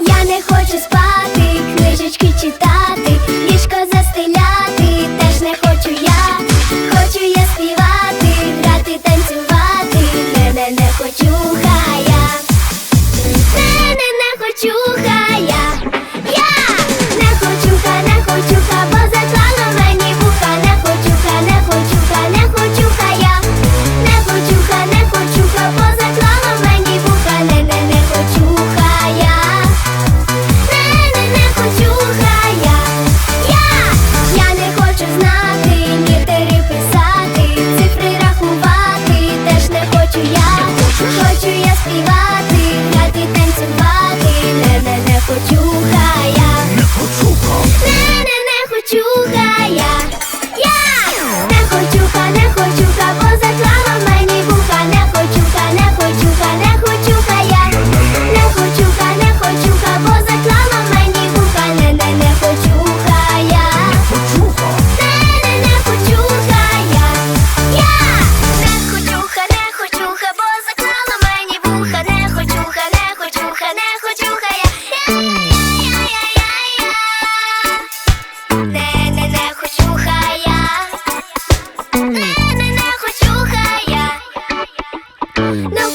Я не хочу спати, книжечки читати, ліжко застеляти, теж не хочу я, хочу я співати, грати, танцювати, мене не хочу. Happy